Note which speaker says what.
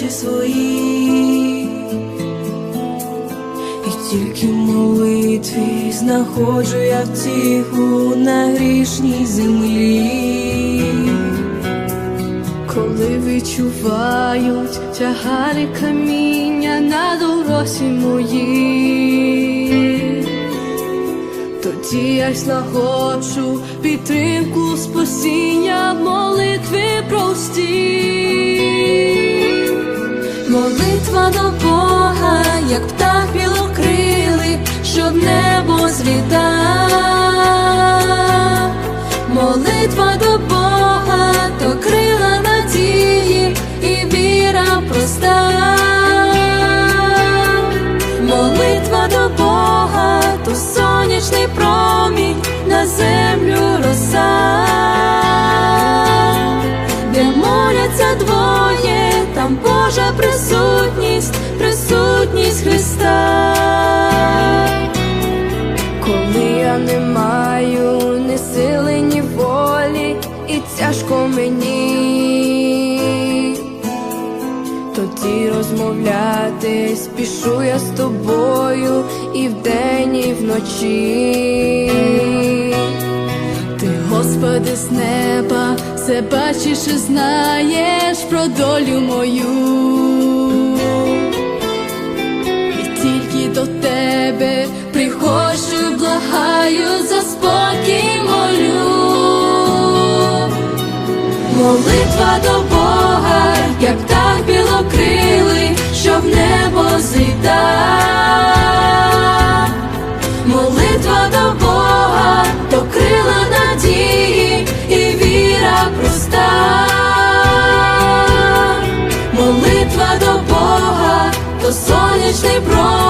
Speaker 1: очі свої, і тільки в молитві знаходжу я втіху на грішній землі,
Speaker 2: коли відчувають тягарі каміння на доросі мої, тоді я знаходжу підтримку спасіння молитви простій.
Speaker 1: До Бога, як птах білокрилий, що в небо злітав. Молитва до Бога, то крила надії і віра проста. Молитва до Бога, то сонячний промінь на землю роса де моляться двоє, там Божа присутність,
Speaker 2: мені, тоді розмовляти спішу я з тобою і вдень, і вночі. Ти, Господи, з неба, все бачиш і знаєш про долю мою. І тільки до тебе приходжу,
Speaker 1: Молитва до Бога, як птах білокрилий, що в небо злітав. Молитва до Бога, то крила надії і віра проста. Молитва до Бога, то сонячний промінь